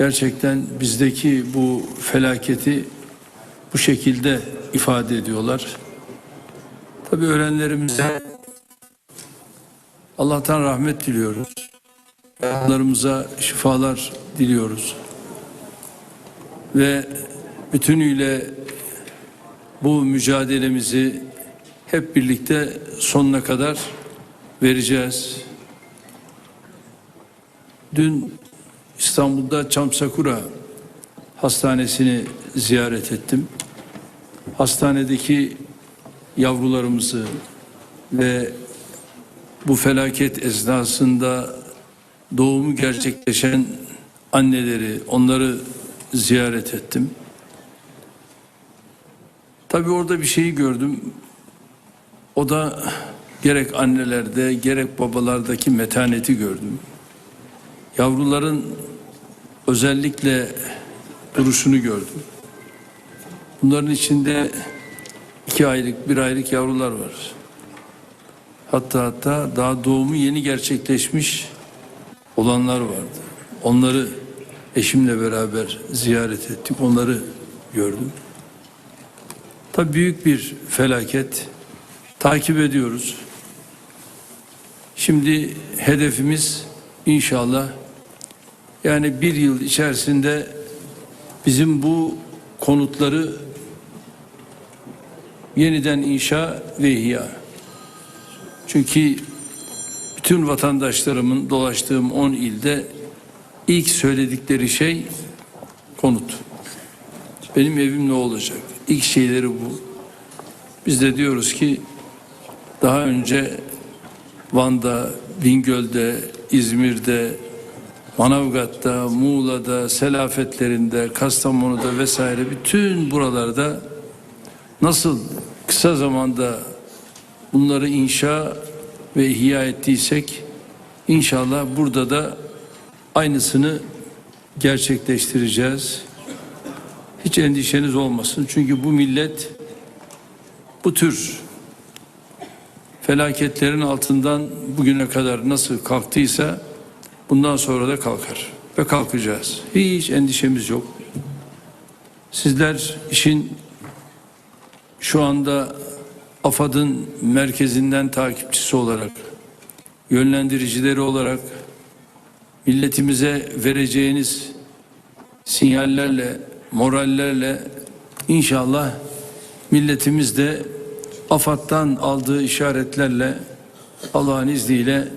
gerçekten bizdeki bu felaketi bu şekilde ifade ediyorlar. Tabii ölenlerimize Allah'tan rahmet diliyoruz. Onlarımıza şifalar diliyoruz. Ve bütünüyle bu mücadelemizi hep birlikte sonuna kadar vereceğiz. Dün İstanbul'da Çamsakura Hastanesi'ni ziyaret ettim. Hastanedeki yavrularımızı ve bu felaket esnasında doğumu gerçekleşen anneleri, onları ziyaret ettim. Tabii orada bir şeyi gördüm. O da gerek annelerde gerek babalardaki metaneti gördüm. Yavruların özellikle duruşunu gördüm. Bunların içinde iki aylık, bir aylık yavrular var. Hatta hatta daha doğumu yeni gerçekleşmiş olanlar vardı. Onları eşimle beraber ziyaret ettik. Onları gördüm. Tabii büyük bir felaket. Takip ediyoruz. Şimdi hedefimiz inşallah yani bir yıl içerisinde bizim bu konutları yeniden inşa ve ihya. Çünkü bütün vatandaşlarımın dolaştığım 10 ilde ilk söyledikleri şey konut. Benim evim ne olacak? İlk şeyleri bu. Biz de diyoruz ki daha önce Van'da, Bingöl'de, İzmir'de, Manavgat'ta, Muğla'da, Selafetlerinde, Kastamonu'da vesaire bütün buralarda nasıl kısa zamanda bunları inşa ve ihya ettiysek inşallah burada da aynısını gerçekleştireceğiz. Hiç endişeniz olmasın. Çünkü bu millet bu tür felaketlerin altından bugüne kadar nasıl kalktıysa bundan sonra da kalkar ve kalkacağız. Hiç endişemiz yok. Sizler işin şu anda AFAD'ın merkezinden takipçisi olarak, yönlendiricileri olarak milletimize vereceğiniz sinyallerle, morallerle inşallah milletimiz de AFAD'dan aldığı işaretlerle Allah'ın izniyle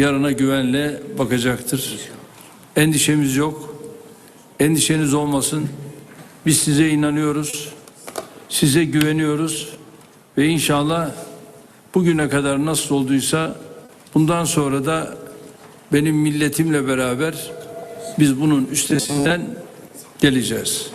yarına güvenle bakacaktır. Endişemiz yok. Endişeniz olmasın. Biz size inanıyoruz. Size güveniyoruz ve inşallah bugüne kadar nasıl olduysa bundan sonra da benim milletimle beraber biz bunun üstesinden geleceğiz.